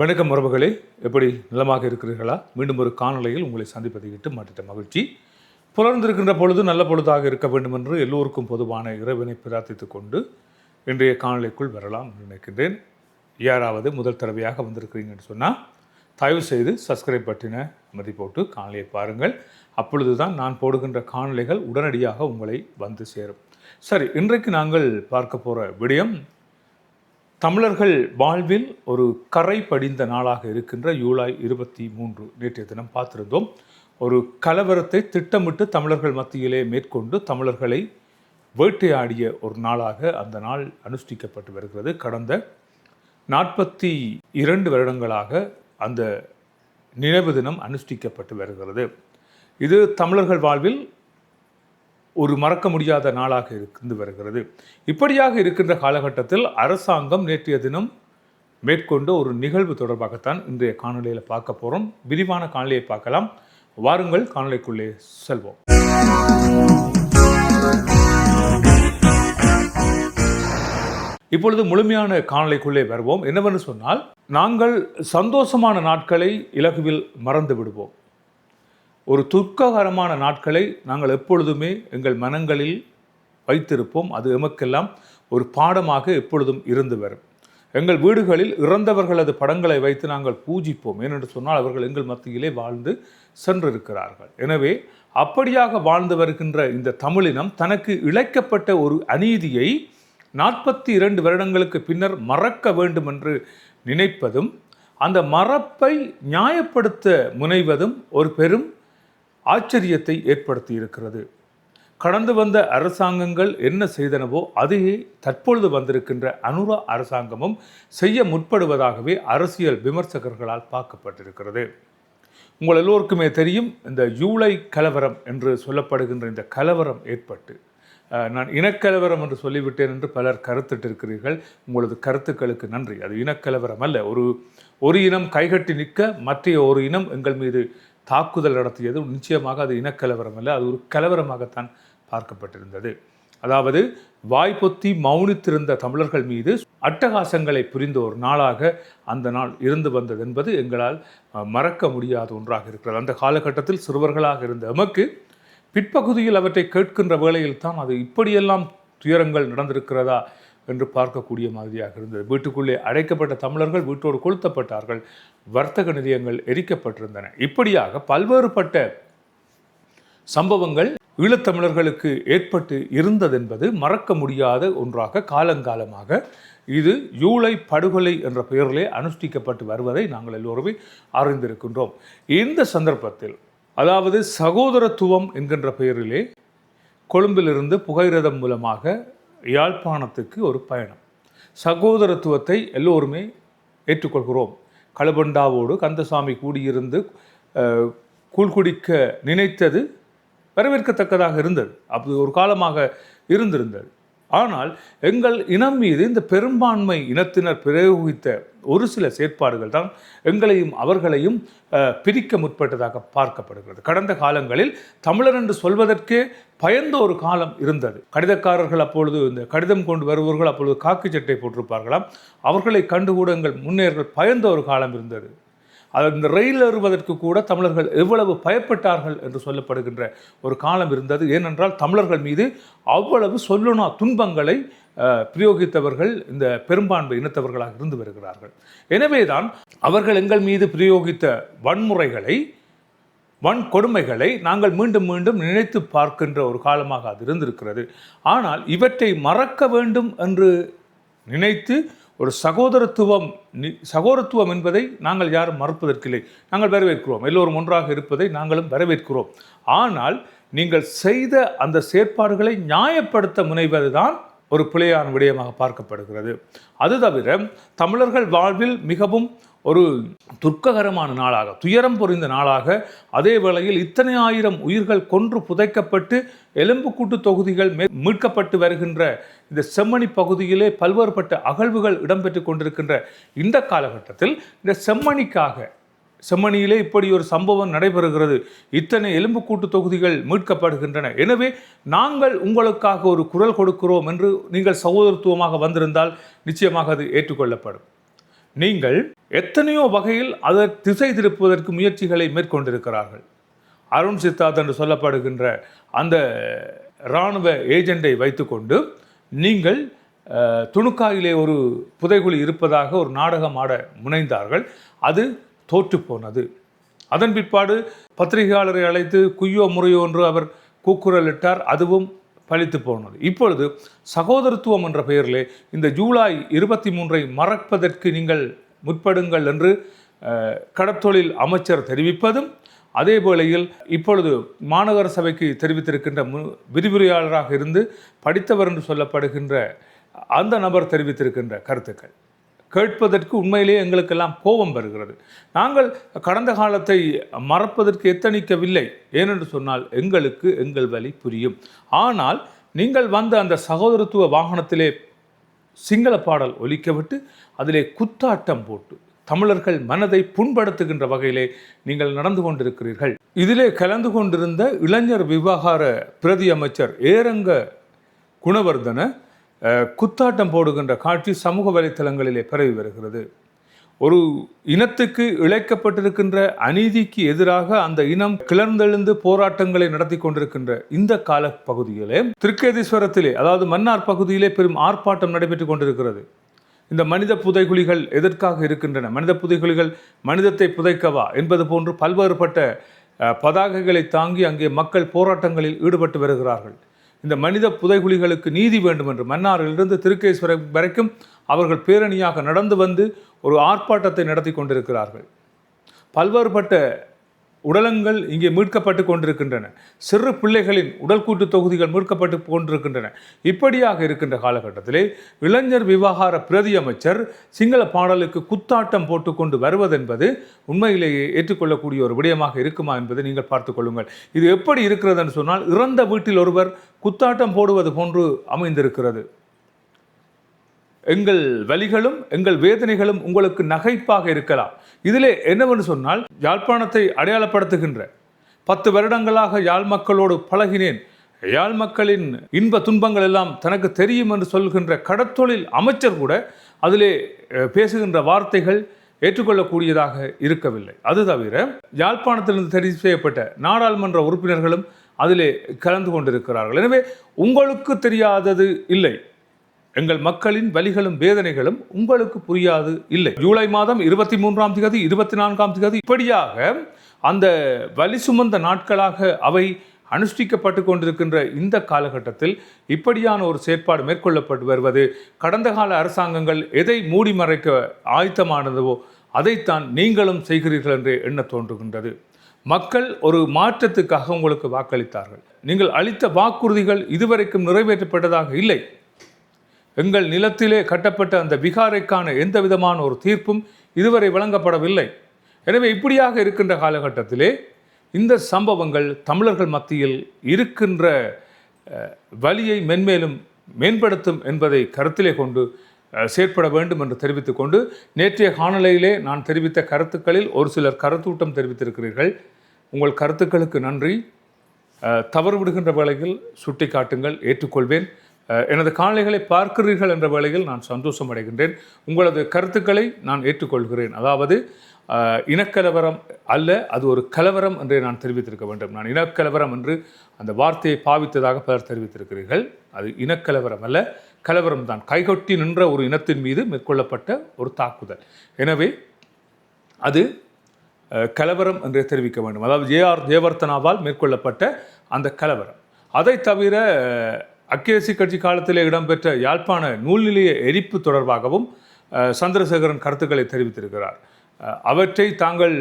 வணக்கம் உறவுகளே. எப்படி நலமாக இருக்கிறீர்களா? மீண்டும் ஒரு காணொலியில் உங்களை சந்திப்பதை இட்டு மாற்றிட்ட மகிழ்ச்சி. புலர்ந்திருக்கின்ற பொழுது நல்ல பொழுதாக இருக்க வேண்டும் என்று எல்லோருக்கும் பொதுவான இறைவனை பிரார்த்தித்துக் கொண்டு இன்றைய காணொலிக்குள் வரலாம் என்று நினைக்கின்றேன். யாராவது முதல் தடவையாக வந்திருக்கிறீங்கன்னு சொன்னால் தயவு செய்து சப்ஸ்கிரைப் பட்டின மதி போட்டு காணொலியை பாருங்கள். அப்பொழுது தான் நான் போடுகின்ற காணொலிகள் உடனடியாக உங்களை வந்து சேரும். சரி இன்றைக்கு நாங்கள் பார்க்க போகிற விடயம் தமிழர்கள் வாழ்வில் ஒரு கரை படிந்த நாளாக இருக்கின்ற ஜூலை இருபத்தி மூன்று நேற்றைய தினம் பார்த்திருந்தோம். ஒரு கலவரத்தை திட்டமிட்டு தமிழர்கள் மத்தியிலே மேற்கொண்டு தமிழர்களை வேட்டையாடிய ஒரு நாளாக அந்த நாள் அனுஷ்டிக்கப்பட்டு வருகிறது. கடந்த நாற்பத்தி இரண்டு வருடங்களாக அந்த நினைவு தினம் அனுஷ்டிக்கப்பட்டு வருகிறது. இது தமிழர்கள் வாழ்வில் ஒரு மறக்க முடியாத நாளாக இருந்து வருகிறது. இப்படியாக இருக்கின்ற காலகட்டத்தில் அரசாங்கம் நேற்றைய தினம் மேற்கொண்ட ஒரு நிகழ்வு தொடர்பாகத்தான் இன்றைய காணொலியில் பார்க்க போகிறோம் விரிவான காணொலியை பார்க்கலாம். வாருங்கள் காணொலிக்குள்ளே செல்வோம். இப்பொழுது முழுமையான காணொலிக்குள்ளே வருவோம். என்னவென்று சொன்னால் நாங்கள் சந்தோஷமான நாட்களை இலகுவில் மறந்து விடுவோம். ஒரு துக்ககரமான நாட்களை நாங்கள் எப்பொழுதுமே எங்கள் மனங்களில் வைத்திருப்போம். அது எமக்கெல்லாம் ஒரு பாடமாக எப்பொழுதும் இருந்து வரும். எங்கள் வீடுகளில் இறந்தவர்களது படங்களை வைத்து நாங்கள் பூஜிப்போம். ஏனென்று சொன்னால் அவர்கள் எங்கள் மத்தியிலே வாழ்ந்து சென்றிருக்கிறார்கள். எனவே அப்படியாக வாழ்ந்து வருகின்ற இந்த தமிழினம் தனக்கு இழைக்கப்பட்ட ஒரு அநீதியை நாற்பத்தி இரண்டு வருடங்களுக்கு பின்னர் மறக்க வேண்டும் என்று நினைப்பதும் அந்த மறப்பை நியாயப்படுத்த முனைவதும் ஒரு பெரும் ஆச்சரியத்தை ஏற்படுத்தி இருக்கிறது கடந்து வந்த அரசாங்கங்கள் என்ன செய்தனவோ அதையே தற்பொழுது வந்திருக்கின்ற அனுரா அரசாங்கமும் செய்ய முற்படுவதாகவே அரசியல் விமர்சகர்களால் பார்க்கப்பட்டிருக்கிறது. உங்கள் எல்லோருக்குமே தெரியும் இந்த ஜூலை கலவரம் என்று சொல்லப்படுகின்ற இந்த கலவரம் ஏற்பட்டு நான் இனக்கலவரம் என்று சொல்லிவிட்டேன் என்று பலர் கருத்திட்டிருக்கிறீர்கள். உங்களது கருத்துக்களுக்கு நன்றி. அது இனக்கலவரம் அல்ல. ஒரு ஒரு இனம் கைகட்டி நிற்க மற்றைய ஒரு இனம் எங்கள் மீது தாக்குதல் நடத்தியது. நிச்சயமாக அது இனக்கலவரம் அல்ல அது ஒரு கலவரமாகத்தான் பார்க்கப்பட்டிருந்தது. அதாவது வாய்ப்பொத்தி மௌனித்திருந்த தமிழர்கள் மீது அட்டகாசங்களை புரிந்த ஒரு நாளாக அந்த நாள் இருந்து வந்தது என்பது எங்களால் மறக்க முடியாத ஒன்றாக இருக்கிறது. அந்த காலகட்டத்தில் சிறுவர்களாக இருந்த எமக்கு பிற்பகுதியில் அவற்றை கேட்கின்ற வேளையில் தான் அது இப்படியெல்லாம் துயரங்கள் நடந்திருக்கிறதா என்று பார்க்கக்கூடிய மாதிரியாக இருந்தது. வீட்டுக்குள்ளே அடைக்கப்பட்ட தமிழர்கள் வீட்டோடு கொளுத்தப்பட்டார்கள். வர்த்தக நிலையங்கள் எரிக்கப்பட்டிருந்தன. இப்படியாக பல்வேறுபட்ட சம்பவங்கள் ஈழத்தமிழர்களுக்கு ஏற்பட்டு இருந்ததென்பது மறக்க முடியாத ஒன்றாக காலங்காலமாக இது ஜூலை படுகொலை என்ற பெயரிலே அனுஷ்டிக்கப்பட்டு வருவதை நாங்கள் எல்லோருமே அறிந்திருக்கின்றோம். இந்த சந்தர்ப்பத்தில் அதாவது சகோதரத்துவம் என்கின்ற பெயரிலே கொழும்பிலிருந்து புகையிரதம் மூலமாக யாழ்ப்பாணத்துக்கு ஒரு பயணம். சகோதரத்துவத்தை எல்லோருமே ஏற்றுக்கொள்கிறோம். களபண்டாவோடு கந்தசாமி கூடியிருந்து கூழ்குடிக்க கூழ் குடிக்க நினைத்தது வரவேற்கத்தக்கதாக இருந்தது. அப்படி ஒரு காலமாக இருந்திருந்தது. ஆனால் எங்கள் இனம் மீது இந்த பெரும்பான்மை இனத்தினர் பிரயோகித்த ஒரு சில செயற்பாடுகள் தான் எங்களையும் அவர்களையும் பிரிக்க முற்பட்டதாக பார்க்கப்படுகிறது. கடந்த காலங்களில் தமிழர் என்று சொல்வதற்கே பயந்த ஒரு காலம் இருந்தது. கடிதக்காரர்கள் அப்பொழுது இந்த கடிதம் கொண்டு வருபவர்கள் அப்பொழுது காக்கி சட்டை போட்டிருப்பார்களாம். அவர்களை கண்டுகூட எங்கள் முன்னேர்கள் பயந்த ஒரு காலம் இருந்தது. அது இந்த ரயில் ஏறுவதற்கு கூட தமிழர்கள் எவ்வளவு பயப்பட்டார்கள் என்று சொல்லப்படுகின்ற ஒரு காலம் இருந்தது. ஏனென்றால் தமிழர்கள் மீது அவ்வளவு சொல்லுனா துன்பங்களை பிரயோகித்தவர்கள் இந்த பெரும்பான்மை இனத்தவர்களாக இருந்து வருகிறார்கள். எனவேதான் அவர்கள் எங்கள் மீது பிரயோகித்த வன்முறைகளை வன் கொடுமைகளை நாங்கள் மீண்டும் மீண்டும் நினைத்து பார்க்கின்ற ஒரு காலமாக அது இருந்திருக்கிறது. ஆனால் இவற்றை மறக்க வேண்டும் என்று நினைத்து ஒரு சகோதரத்துவம் சகோதரத்துவம் என்பதை நாங்கள் யாரும் மறுப்பதற்கில்லை. நாங்கள் வரவேற்கிறோம். எல்லோரும் ஒன்றாக இருப்பதை நாங்களும் வரவேற்கிறோம். ஆனால் நீங்கள் செய்த அந்த செயற்பாடுகளை நியாயப்படுத்த முனைவதுதான் ஒரு பிழையான விடயமாக பார்க்கப்படுகிறது. அது தவிர தமிழர்கள் வாழ்வில் மிகவும் ஒரு துர்க்ககரமான நாளாக துயரம் பொறிந்த நாளாக அதே வேளையில் இத்தனை ஆயிரம் உயிர்கள் கொன்று புதைக்கப்பட்டு எலும்புக்கூட்டு தொகுதிகள் மே- மீட்கப்பட்டு வருகின்ற இந்த செம்மணி பகுதியிலே பல்வேறுபட்ட அகழ்வுகள் இடம்பெற்று கொண்டிருக்கின்ற இந்த காலகட்டத்தில் இந்த செம்மணிக்காக செம்மணியிலே இப்படி ஒரு சம்பவம் நடைபெறுகிறது. இத்தனை எலும்புக்கூட்டு தொகுதிகள் மீட்கப்படுகின்றன. எனவே நாங்கள் உங்களுக்காக ஒரு குரல் கொடுக்கிறோம் என்று நீங்கள் சகோதரத்துவமாக வந்திருந்தால் நிச்சயமாக அது ஏற்றுக்கொள்ளப்படும். நீங்கள் எத்தனையோ வகையில் அதை திசை திருப்புவதற்கு முயற்சிகளை மேற்கொண்டிருக்கிறார்கள். அருண் சித்தார்த் என்று சொல்லப்படுகின்ற அந்த இராணுவ ஏஜெண்டை வைத்துக்கொண்டு நீங்கள் துணுக்காயிலே ஒரு புதைகுழி இருப்பதாக ஒரு நாடகம் ஆட முனைந்தார்கள். அது தோற்று போனது அதன் பிற்பாடு பத்திரிகையாளரை அழைத்து குய்யோ முறையோ என்று அவர் கூக்குரலிட்டார். அதுவும் பழித்து போனது. இப்பொழுது சகோதரத்துவம் என்ற பெயரிலே இந்த ஜூலை இருபத்தி மூன்றை மறப்பதற்கு நீங்கள் முற்படுங்கள் என்று கடத்தொழில் அமைச்சர் தெரிவிப்பதும் அதே வேளையில் இப்பொழுது மாநகர சபைக்கு தெரிவித்திருக்கின்ற மு விரிவுரையாளராக இருந்து படித்தவர் என்று சொல்லப்படுகின்ற அந்த நபர் தெரிவித்திருக்கின்ற கருத்துக்கள். கேட்பதற்கு உண்மையிலேயே எங்களுக்கெல்லாம் கோபம் வருகிறது. நாங்கள் கடந்த காலத்தை மறப்பதற்கு எத்தனிக்கவில்லை. ஏனென்று சொன்னால் எங்களுக்கு எங்கள் வழி புரியும். ஆனால் நீங்கள் வந்த அந்த சகோதரத்துவ வாகனத்திலே சிங்கள பாடல் ஒலிக்கவிட்டு அதிலே குத்தாட்டம் போட்டு தமிழர்கள் மனதை புண்படுத்துகின்ற வகையிலே நீங்கள் நடந்து கொண்டிருக்கிறீர்கள். இதிலே கலந்து கொண்டிருந்த இளைஞர் விவகார பிரதி அமைச்சர் ஏரங்க குணவர்தன குத்தாட்டம் போடுகின்ற காட்சி சமூக வலைத்தளங்களிலே பரவி வருகிறது. ஒரு இனத்துக்கு இழைக்கப்பட்டிருக்கின்ற அநீதிக்கு எதிராக அந்த இனம் கிளர்ந்தெழுந்து போராட்டங்களை நடத்தி கொண்டிருக்கின்ற இந்த கால பகுதியிலே திருக்கேதீஸ்வரத்திலே அதாவது மன்னார் பகுதியிலே பெரும் ஆர்ப்பாட்டம் நடைபெற்று கொண்டிருக்கிறது. இந்த மனித புதைகுழிகள் எதற்காக இருக்கின்றன? மனித புதைகுழிகள் மனிதத்தை புதைக்கவா? என்பது போன்று பல்வேறுபட்ட பதாகைகளை தாங்கி அங்கே மக்கள் போராட்டங்களில் ஈடுபட்டு வருகிறார்கள். இந்த மனித புதைகுழிகளுக்கு நீதி வேண்டும் என்று மன்னாரிலிருந்து திருக்கேஸ்வரம் வரைக்கும் அவர்கள் பேரணியாக நடந்து வந்து ஒரு ஆர்ப்பாட்டத்தை நடத்தி கொண்டிருக்கிறார்கள். பல்வேறுபட்ட உடலங்கள் இங்கே மீட்கப்பட்டு கொண்டிருக்கின்றன. சிறு பிள்ளைகளின் உடல் கூட்டு தொகுதிகள் மீட்கப்பட்டு கொண்டிருக்கின்றன. இப்படியாக இருக்கின்ற காலகட்டத்திலே இளைஞர் விவகார பிரதி அமைச்சர் சிங்கள பாடலுக்கு குத்தாட்டம் போட்டுக்கொண்டு வருவதென்பது உண்மையிலேயே ஏற்றுக்கொள்ளக்கூடிய ஒரு விடயமாக இருக்குமா என்பதை நீங்கள் பார்த்துக்கொள்ளுங்கள் இது எப்படி இருக்கிறதுன்னு சொன்னால் இறந்த வீட்டில் ஒருவர் குத்தாட்டம் போடுவது போன்று அமைந்திருக்கிறது. எங்கள் வலிகளும் எங்கள் வேதனைகளும் உங்களுக்கு நகைப்பாக இருக்கலாம். இதிலே என்னவென்று சொன்னால் யாழ்ப்பாணத்தை அடையாளப்படுத்துகின்ற பத்து வருடங்களாக யாழ் மக்களோடு பழகினேன். யாழ் மக்களின் இன்ப துன்பங்கள் எல்லாம் தனக்கு தெரியும் என்று சொல்கின்ற கடத்தொழில் அமைச்சர் கூட அதிலே பேசுகின்ற வார்த்தைகள் ஏற்றுக்கொள்ளக்கூடியதாக இருக்கவில்லை. அது தவிர யாழ்ப்பாணத்திலிருந்து தெரிவு செய்யப்பட்ட நாடாளுமன்ற உறுப்பினர்களும் அதிலே கலந்து கொண்டிருக்கிறார்கள். எனவே உங்களுக்கு தெரியாதது இல்லை. எங்கள் மக்களின் வலிகளும் வேதனைகளும் உங்களுக்கு புரியாது இல்லை. ஜூலை மாதம் இருபத்தி மூன்றாம் தேதி இருபத்தி நான்காம் தேதி இப்படியாக அந்த வலி சுமந்த நாட்களாக அவை அனுஷ்டிக்கப்பட்டு கொண்டிருக்கின்ற இந்த காலகட்டத்தில் இப்படியான ஒரு செயற்பாடு மேற்கொள்ளப்பட்டு வருவது கடந்த கால அரசாங்கங்கள் எதை மூடி மறைக்க ஆயத்தமானதோ அதைத்தான் நீங்களும் செய்கிறீர்கள் என்று எண்ண தோன்றுகின்றது. மக்கள் ஒரு மாற்றத்துக்காக உங்களுக்கு வாக்களித்தார்கள். நீங்கள் அளித்த வாக்குறுதிகள் இதுவரைக்கும் நிறைவேற்றப்பட்டதாக இல்லை. எங்கள் நிலத்திலே கட்டப்பட்ட அந்த விகாரைக்கான எந்த விதமான ஒரு தீர்ப்பும் இதுவரை வழங்கப்படவில்லை. எனவே இப்படியாக இருக்கின்ற காலகட்டத்திலே இந்த சம்பவங்கள் தமிழர்கள் மத்தியில் இருக்கின்ற வழியை வலியை மென்மேலும் மேம்படுத்தும் என்பதை கருத்திலே கொண்டு செயற்பட வேண்டும் என்று தெரிவித்துக் கொண்டு நேற்றைய காணொலியிலே நான் தெரிவித்த கருத்துக்களில் ஒரு சிலர் கருத்தூட்டம் தெரிவித்திருக்கிறீர்கள். உங்கள் கருத்துக்களுக்கு நன்றி. தவறு விடுகின்ற வேளையில் சுட்டி காட்டுங்கள் ஏற்றுக்கொள்வேன். எனது காணொலிகளை பார்க்கிறீர்கள் என்ற வேளையில் நான் சந்தோஷம் அடைகின்றேன் உங்களது கருத்துக்களை நான் ஏற்றுக்கொள்கிறேன். அதாவது இனக்கலவரம் அல்ல அது ஒரு கலவரம் என்றே நான் தெரிவித்திருக்க வேண்டும். நான் இனக்கலவரம் என்று அந்த வார்த்தையை பாவித்ததாக பலர் தெரிவித்திருக்கிறீர்கள். அது இனக்கலவரம் அல்ல கலவரம் தான். கைகொட்டி நின்ற ஒரு இனத்தின் மீது மேற்கொள்ளப்பட்ட ஒரு தாக்குதல். எனவே அது கலவரம் என்றே தெரிவிக்க வேண்டும். அதாவது ஏஆர் ஜெயவர்த்தனாவால் மேற்கொள்ளப்பட்ட அந்த கலவரம். அதை தவிர அக்கேசி கட்சி காலத்திலே இடம்பெற்ற யாழ்ப்பாண நூல் நிலைய எரிப்பு தொடர்பாகவும் சந்திரசேகரன் கருத்துக்களை தெரிவித்திருக்கிறார். அவற்றை தாங்கள்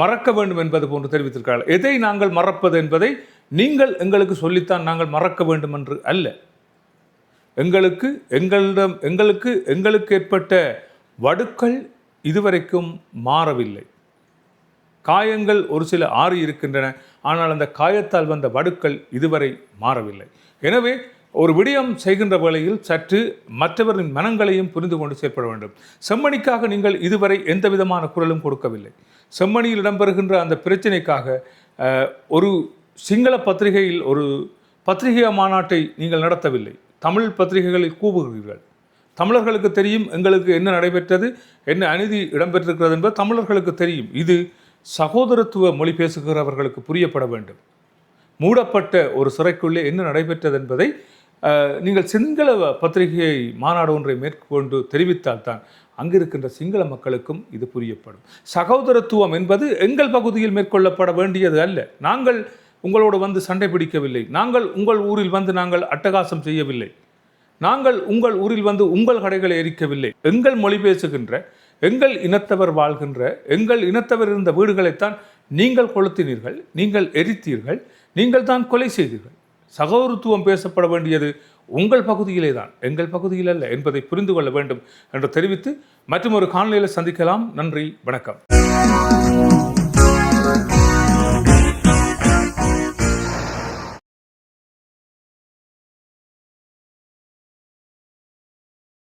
மறக்க வேண்டும் என்பது போன்று தெரிவித்திருக்கிறார்கள். எதை நாங்கள் மறப்பது என்பதை நீங்கள் எங்களுக்கு சொல்லித்தான் நாங்கள் மறக்க வேண்டும் என்று அல்ல. எங்களுக்கு எங்களிடம் எங்களுக்கு எங்களுக்கு ஏற்பட்ட வடுக்கள் இதுவரைக்கும் மாறவில்லை. காயங்கள் ஒரு சில ஆறு இருக்கின்றன ஆனால் அந்த காயத்தால் வந்த வடுக்கள் இதுவரை மாறவில்லை. எனவே ஒரு விடயம் செய்கின்ற வேளையில் சற்று மற்றவரின் மனங்களையும் புரிந்து கொண்டு செயற்பட வேண்டும். செம்மணிக்காக நீங்கள் இதுவரை எந்த விதமான குரலும் கொடுக்கவில்லை. செம்மணியில் இடம்பெறுகின்ற அந்த பிரச்சனைக்காக ஒரு சிங்கள பத்திரிகையில் ஒரு பத்திரிகை மாநாட்டை நீங்கள் நடத்தவில்லை. தமிழ் பத்திரிகைகளில் கூவுகிறீர்கள். தமிழர்களுக்கு தெரியும் எங்களுக்கு என்ன நடைபெற்றது என்ன அநீதி இடம்பெற்றிருக்கிறது என்பது தமிழர்களுக்கு தெரியும். இது சகோதரத்துவ மொழி பேசுகிறவர்களுக்கு புரியப்பட வேண்டும். மூடப்பட்ட ஒரு சிறைக்குள்ளே என்ன நடைபெற்றது என்பதை நீங்கள் சிங்கள பத்திரிகை மாநாடு ஒன்றை மேற்கொண்டு தெரிவித்தால்தான் அங்கிருக்கின்ற சிங்கள மக்களுக்கும் இது புரியப்படும். சகோதரத்துவம் என்பது எங்கள் பகுதியில் மேற்கொள்ளப்பட வேண்டியது அல்ல. நாங்கள் உங்களோடு வந்து சண்டை பிடிக்கவில்லை. நாங்கள் உங்கள் ஊரில் வந்து நாங்கள் அட்டகாசம் செய்யவில்லை. நாங்கள் உங்கள் ஊரில் வந்து உங்கள் கடைகளை எரிக்கவில்லை. எங்கள் மொழி பேசுகின்ற எங்கள் இனத்தவர் வாழ்கின்ற எங்கள் இனத்தவர் இருந்த வீடுகளைத்தான் நீங்கள் கொளுத்தினீர்கள் நீங்கள் எரித்தீர்கள் நீங்கள் தான் கொலை செய்தீர்கள். சகோதரத்துவம் பேசப்பட வேண்டியது உங்கள் பகுதியிலே தான் எங்கள் பகுதியில் அல்ல என்பதை புரிந்து கொள்ள வேண்டும் என்று தெரிவித்து மற்றும் ஒரு காணொலியில் சந்திக்கலாம். நன்றி வணக்கம்.